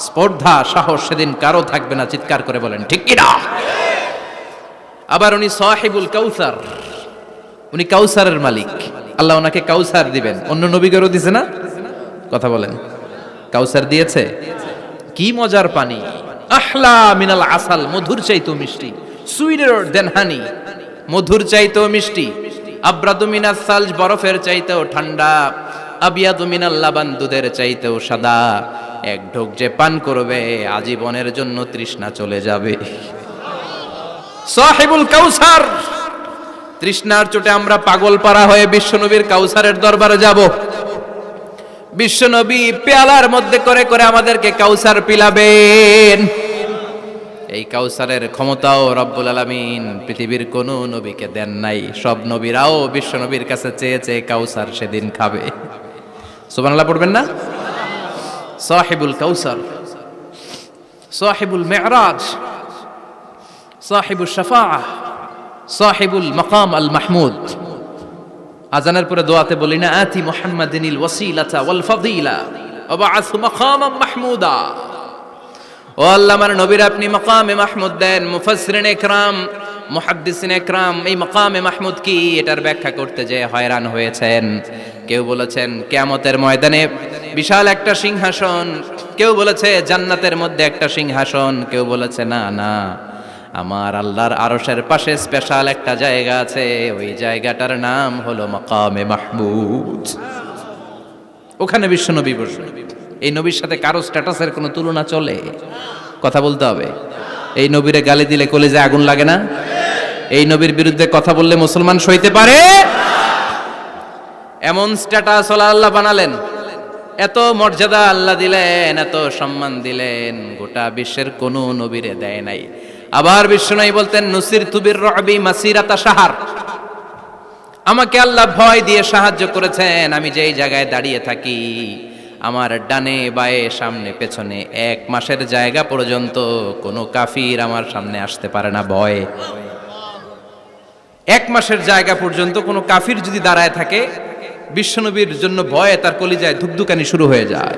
স্পর্ধা, সাহস সেদিন কারও থাকবে না, চিৎকার করে বলেন, ঠিক কিনা? আবার উনি সাহিবুল কাউসার। উনি কাউসারের মালিক। আল্লাহ ওনাকে কাউসার দিবেন। অন্য নবীগরও দিছে না? কথা বলেন। কাউসার দিয়েছে? কি মজার পানি। আহলা মিনাল আসাল, মধুর চাইতো মিষ্টি। সুইডের দেন হানি মধুর চাইতো মিষ্টি। আব্রাদু মিনাস সালজ, বরফের চাইতেও ঠান্ডা। আবিয়াদু মিনাল লাবান, দুধের চাইতেও সাদা। এক ঢোক যে পান করবে, আজীবনের জন্য তৃষ্ণা চলে যাবে। সাহিবুল কাউসার, তৃষ্ণার চোটে আমরা পাগল পাড়া হয়ে বিশ্বনবীর কাউসারের দরবারে যাব। বিশ্বনবী পেয়ালার মধ্যে করে করে আমাদেরকে কাউসার পিলাবেন। এই কাউসারের ক্ষমতাও রব্বুল আলামিন পৃথিবীর কোন নবীকে দেন নাই। সব নবীরাও বিশ্বনবীর কাছে চেয়ে চেয়ে কাউসার সেদিন খাবে। সুবহানাল্লাহ পড়বেন না? সাহিবুল কাউসার, সাহেবুল মেরাজ সাহেবুল শাফাআহ সাহিবুল মকাম আল মাহমুদ। আজানের পরে দোয়াতে বলি না আতি মুহাম্মাদিনিল ওয়াসিলাতা ওয়াল ফাদিলা ওয়াবাআসু মাকামাম মাহমুদা। ও আল্লাহ, আমার নবীর আপনি মাকামে মাহমুদ দেন, মুফাসসিরিন ইকরাম মুহাদ্দিসিন ইকরাম এই মাকামে মাহমুদ কি? এটার ব্যাখ্যা করতে যে হয়রান হয়েছেন। কেউ বলেছেন, কিয়ামতের ময়দানে বিশাল একটা সিংহাসন। কেউ বলেছে, জান্নাতের মধ্যে একটা সিংহাসন। কেউ বলেছে, না না, আমার আল্লাহর আরশের পাশে স্পেশাল একটা জায়গা আছে। ওই জায়গাটার নাম হলো মাকামে মাহমুদ। ওখানে বিশ্বনবী বসবে। এই নবীর সাথে কারও স্ট্যাটাসের কোনো তুলনা চলে? কথা বলতে হবে। এই নবীরে গালি দিলে কলেজে আগুন লাগে না? এই নবীর বিরুদ্ধে কথা বললে মুসলমান সইতে পারে? এমন স্ট্যাটাস আল্লাহ বানালেন। এত মর্যাদা আল্লাহ দিলেন, এত সম্মান দিলেন, গোটা বিশ্বের কোনো নবীরে দেয় নাই। আবার বিশ্বনবী বলতেন নসির তুবির রবি মাসিরাতা সাহার আমাকে আল্লাহ ভয় দিয়ে সাহায্য করেছেন, আমি যেই জায়গায় দাঁড়িয়ে থাকি, আমার ডানে বায়ে সামনে পেছনে এক মাসের জায়গা পর্যন্ত কোনো কাফির আমার সামনে আসতে পারে না ভয়ে। এক মাসের জায়গা পর্যন্ত কোনো কাফির যদি দাঁড়ায় থাকে বিশ্বনবীর জন্য ভয়ে তার কলিজায় ধুকধুকানি শুরু হয়ে যায়।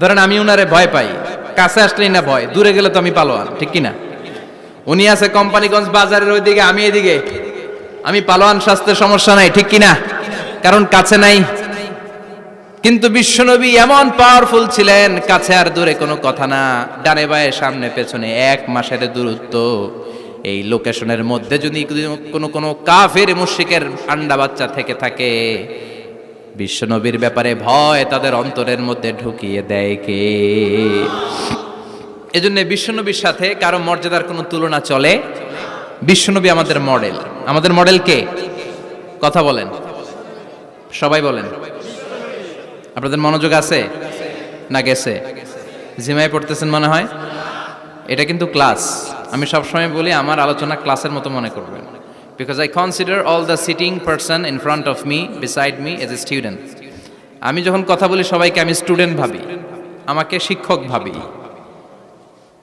ধরেন আমি উনারে ভয় পাই। কাছে আসলেই না ভয়, দূরে গেলে তো আমি পালোয়ান, ঠিক কিনা? উনি আছে কোম্পানিগঞ্জ বাজারের ওইদিকে, আমি এদিকে। আমি পালোয়ান স্বাস্থ্যের সমস্যা নাই, ঠিক কিনা? কারণ কাছে নাই। কিন্তু বিশ্বনবী এমন পাওয়ারফুল ছিলেন, কাছে আর দূরে কোনো কথা না। ডানে বায়ে, সামনে পেছনে এক মাসের দূরত্ব। এই লোকেশনের মধ্যে যদি কোনো কোনো কাফের মুশিকের আন্ডা বাচ্চা থেকে থাকে বিশ্বনবীর ব্যাপারে ভয় তাদের অন্তরের মধ্যে ঢুকিয়ে দেয় কে? এজন্য বিশ্বনবীর সাথে কারও মর্যাদার কোনো তুলনা চলে? বিশ্বনবী আমাদের মডেল। আমাদের মডেল কে? কথা বলেন। সবাই বলেন। আপনাদের মনোযোগ আছে? না গেছে? জিমাই পড়তেছেন মনে হয়? এটা কিন্তু ক্লাস। আমি সবসময় বলি, আমার আলোচনা ক্লাসের মতো মনে করবেন। Because I consider all the sitting person in front of me beside me as a student আমি যখন কথা বলি সবাইকে আমি স্টুডেন্ট ভাবি। আমাকে শিক্ষক ভাবি।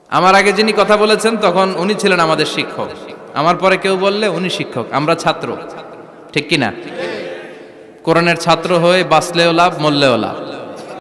আমার আগে যিনি কথা বলেছেন, তখন উনি ছিলেন আমাদের শিক্ষক। আমার পরে কেউ বললে, উনি শিক্ষক, আমরা ছাত্র। ঠিক কি না কোরআনের ছাত্র হয়ে বাঁচলেও লাভ, মরলেও লাভ।